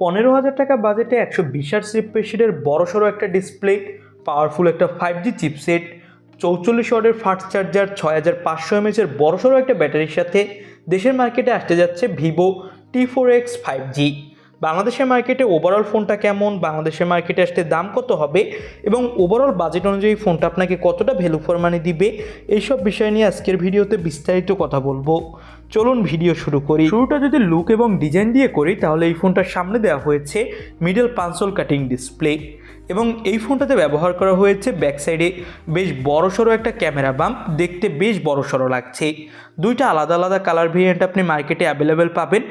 পনেরো হাজার টাকা বাজেটে একশো বিশ আট রিফ্রেশের বড়সড় একটা ডিসপ্লে পাওয়ারফুল একটা ফাইভ জি চিপসেট চৌচল্লিশ ওয়ার্ডের ফাস্ট চার্জার ছয় হাজার পাঁচশো এমএচের বড়সড় একটা ব্যাটারির সাথে দেশের মার্কেটে আসতে যাচ্ছে Vivo T four X five G বাংলাদেশের মার্কেটে ওভারঅল ফোনটা কেমন, বাংলাদেশের মার্কেটে আসতে দাম কত হবে এবং ওভারঅল বাজেট অনুযায়ী ফোনটা আপনাকে কতটা ভ্যালু ফর মানি দিবে, এইসব বিষয় নিয়ে আজকের ভিডিওতে বিস্তারিত কথা বলব। চলুন ভিডিও শুরু করি। শুরুটা যদি লুক এবং ডিজাইন দিয়ে করি, তাহলে এই ফোনটার সামনে দেওয়া হয়েছে মিডল পাঁচল কাটিং ডিসপ্লে এবং এই ফোনটাতে ব্যবহার করা হয়েছে ব্যাক সাইডে বেশ বড়সড় একটা ক্যামেরা বাম্প, দেখতে বেশ বড়সড় লাগছে। দুইটা আলাদা আলাদা কালার ভেরিয়েন্ট আপনি মার্কেটে অ্যাভেলেবেল পাবেন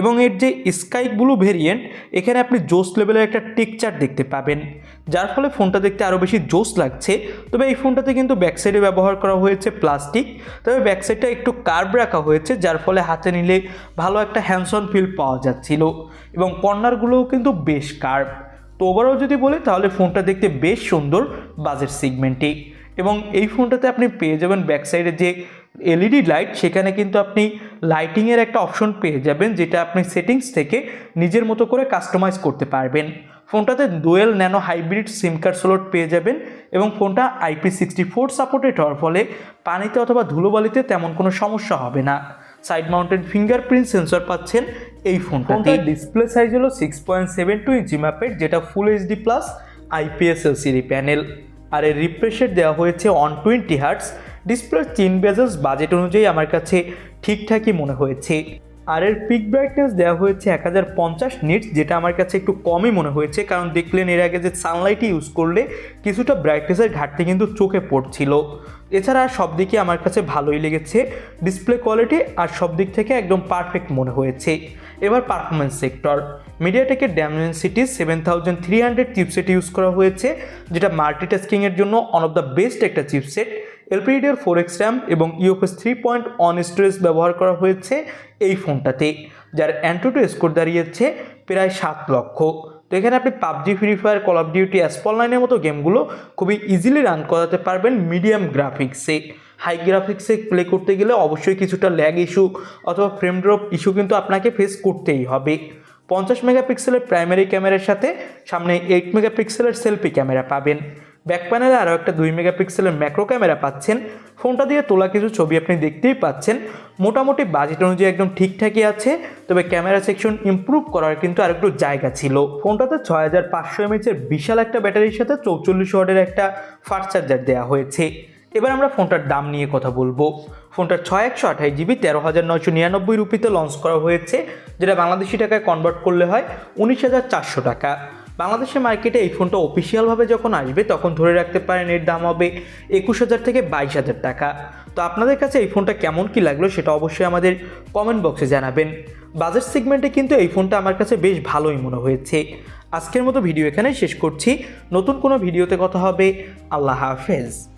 এবং এর যে স্কাই ব্লু ভেরিয়েন্ট এখানে আপনি জোস লেভেলের একটা টেকচার দেখতে পাবেন। যার ফলে ফোনটা দেখতে আরও বেশি জোস লাগছে। তবে এই ফোনটাতে কিন্তু ব্যাক সাইডে ব্যবহার করা হয়েছে প্লাস্টিক তবে ব্যাক সাইডটা একটু কার্ভ রাখা হয়েছে, যার ফলে হাতে নিলে ভালো একটা হ্যান্ডসন ফিল পাওয়া যাচ্ছিল। এবং কর্নারগুলোও কিন্তু বেশ কার্ভ তো ওভারঅল যদি বলি, তাহলে ফোনটা দেখতে বেশ সুন্দর বাজেট সিগমেন্টে। এবং এই ফোনটাতে আপনি পেয়ে যাবেন ব্যাক সাইডে যে এলইডি লাইট সেখানে কিন্তু আপনি লাইটিংয়ের একটা অপশন পেয়ে যাবেন, যেটা আপনি সেটিংস থেকে নিজের মতো করে কাস্টমাইজ করতে পারবেন। ফোনটাতে dual nano hybrid SIM card slot পেয়ে যাবেন এবং ফোনটা আইপি সিক্সটি ফোর সাপোর্টেড হওয়ার ফলে পানিতে অথবা ধুলোবালিতে তেমন কোনো সমস্যা হবে না। সাইড মাউন্টেড ফিঙ্গারপ্রিন্ট সেন্সর পাচ্ছেন এই ফোনটাতে। ডিসপ্লে সাইজ হলো six point seven two inch ম্যাপের যেটা full HD plus IPS LCD panel আর এর রিফ্রেশের দেওয়া হয়েছে ওয়ান টোয়েন্টি হার্টস ডিসপ্লের তিন বেজেস বাজেট অনুযায়ী আমার কাছে ঠিকঠাকই মনে হয়েছে। আর এর পিক ব্রাইটনেস দেওয়া হয়েছে এক হাজার পঞ্চাশ নিটস যেটা আমার কাছে একটু কমই মনে হয়েছে, কারণ দেখলেন এর আগে যে সানলাইটই ইউজ করলে কিছুটা ব্রাইটনেসের ঘাটতি কিন্তু চোখে পড়ছিল। এছাড়া সব দিকে আমার কাছে ভালোই লেগেছে ডিসপ্লে কোয়ালিটি আর সব দিক থেকে একদম পারফেক্ট মনে হয়েছে। এবার performance sector মিডিয়াটেকের Dimensity seven thousand three hundred chipset use করা হয়েছে, যেটা মাল্টিটাস্কিংয়ের জন্য ওয়ান অফ দ্য বেস্ট একটা chipset LPDDR four X RAM এবং UFS three point one storage ব্যবহার করা হয়েছে এই ফোনটাতে, যার অ্যান্টোটো স্কোর দাঁড়িয়েছে প্রায় সাত লক্ষ। তো এখানে আপনি PUBG Free Fire Call of Duty Asphalt লাইনের মতো গেমগুলো খুবই ইজিলি রান করাতে পারবেন মিডিয়াম গ্রাফিক্সে হাই গ্রাফিক্সে প্লে করতে গেলে অবশ্যই কিছুটা ল্যাগ ইস্যু অথবা ফ্রেম ড্রপ ইস্যু কিন্তু আপনাকে ফেস করতেই হবে। পঞ্চাশ মেগাপিক্সেলের প্রাইমারি ক্যামেরার সাথে সামনে এইট মেগাপিক্সেলের সেলফি ক্যামেরা পাবেন। ব্যাক প্যানেলে আরও একটা দুই মেগাপিক্সেলের ম্যাক্রো ক্যামেরা পাচ্ছেন। ফোনটা দিয়ে তোলা কিছু ছবি আপনি দেখতেই পাচ্ছেন। মোটামুটি বাজেট অনুযায়ী একদম ঠিকঠাকই আছে, তবে ক্যামেরা সেকশন ইমপ্রুভ করার কিন্তু আরেকটু জায়গা ছিল। ফোনটাতে ছয় হাজার পাঁচশো এমএচের বিশাল একটা ব্যাটারির সাথে চৌচল্লিশ ওয়াটের একটা ফাস্ট চার্জার দেওয়া হয়েছে। এবার আমরা ফোনটার দাম নিয়ে কথা বলব। ফোনটার ছয় একশো আঠাশ জিবি তেরো হাজার নয়শো নিরানব্বই রুপিতে লঞ্চ করা হয়েছে, যেটা বাংলাদেশি টাকায় কনভার্ট করলে হয় উনিশ হাজার চারশো টাকা। বাংলাদেশের মার্কেটে এই ফোনটা অফিসিয়ালভাবে যখন আসবে, তখন ধরে রাখতে পারেন এর দাম হবে একুশ হাজার থেকে বাইশ হাজার টাকা। তো আপনাদের কাছে এই ফোনটা কেমন কি লাগল সেটা অবশ্যই আমাদের কমেন্ট বক্সে জানাবেন। বাজেট সেগমেন্টে কিন্তু এই ফোনটা আমার কাছে বেশ ভালোই মনে হয়েছে। আজকের মতো ভিডিও এখানে শেষ করছি। নতুন কোনো ভিডিওতে কথা হবে। আল্লাহ হাফেজ।